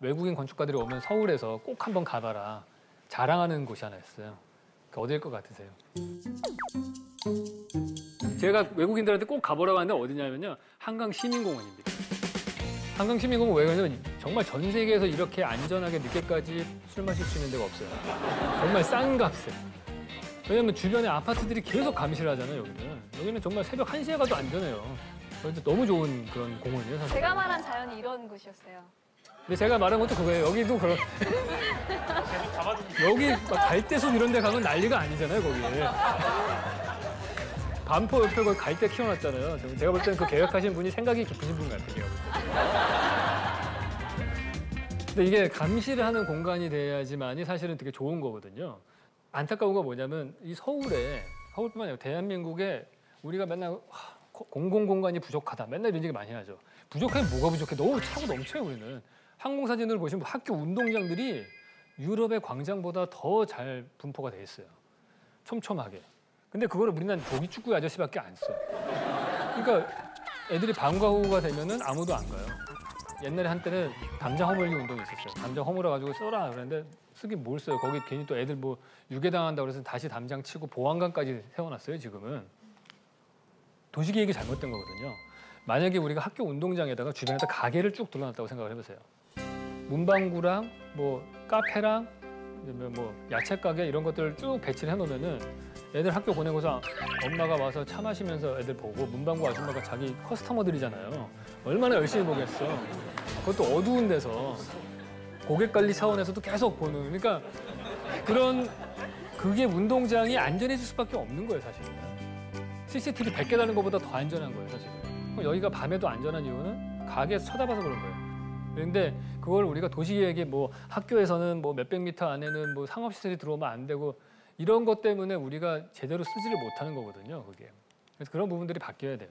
외국인 건축가들이 오면 서울에서 꼭 한번 가봐라 자랑하는 곳이 하나 있어요. 그 어딜 것 같으세요? 제가 외국인들한테 꼭 가보라고 하는데 어디냐면요 한강 시민공원입니다. 한강 시민공원 왜 그러냐면 정말 전 세계에서 이렇게 안전하게 늦게까지 술 마실 수 있는 데가 없어요. 정말 싼 값에. 왜냐면 주변에 아파트들이 계속 감시하잖아요 여기는. 여기는 정말 새벽 1시에 가도 안전해요. 그래서 너무 좋은 그런 공원이에요 사실. 제가 말한 자연이 이런 곳이었어요. 근데 제가 말한 것도 그거예요. 여기도 그런. 여기 막 갈대숲 이런 데 가면 난리가 아니잖아요, 거기. 반포 옆에 거기 갈대 키워놨잖아요. 저- 제가 볼 때는 그 계획하신 분이 생각이 깊으신 분 같아요. 근데 이게 감시를 하는 공간이 돼야지만이 사실은 되게 좋은 거거든요. 안타까운 건 뭐냐면 이 서울에 서울뿐만 아니라 대한민국에 우리가 맨날 와, 거- 공공 공간이 부족하다. 맨날 이런 얘기 많이 하죠. 부족하면 뭐가 부족해? 너무 차고 넘쳐요, 우리는. 항공 사진을 보시면 학교 운동장들이 유럽의 광장보다 더 잘 분포가 돼 있어요. 촘촘하게. 근데 그거를 우리는 조기 축구 아저씨밖에 안 써. 그러니까 애들이 방과 후가 되면은 아무도 안 가요. 옛날에 한때는 담장 허물기 운동이 있었어요. 담장 허물어 가지고 써라 그랬는데 쓰긴 뭘 써요. 거기 괜히 또 애들 뭐 유괴당한다 그래서 다시 담장 치고 보안관까지 세워놨어요. 지금은 도시계획이 잘못된 거거든요. 만약에 우리가 학교 운동장에다가 주변에다 가게를 쭉 둘러놨다고 생각을 해보세요. 문방구랑 뭐 카페랑 뭐 야채 가게 이런 것들을 쭉 배치를 해놓으면은 애들 학교 보내고서 엄마가 와서 차 마시면서 애들 보고 문방구 아줌마가 자기 커스터머들이잖아요. 얼마나 열심히 보겠어. 그것도 어두운 데서 고객 관리 차원에서도 계속 보는. 그러니까 그런 그게 운동장이 안전해질 수밖에 없는 거예요, 사실은. CCTV 100개 다는 것보다 더 안전한 거예요, 사실은. 그럼 여기가 밤에도 안전한 이유는 가게에서 쳐다봐서 그런 거예요. 그런데 그걸 우리가 도시계획에 뭐 학교에서는 뭐 몇백 미터 안에는 뭐 상업시설이 들어오면 안 되고 이런 것 때문에 우리가 제대로 쓰지를 못하는 거거든요, 그게. 그래서 그런 부분들이 바뀌어야 돼요.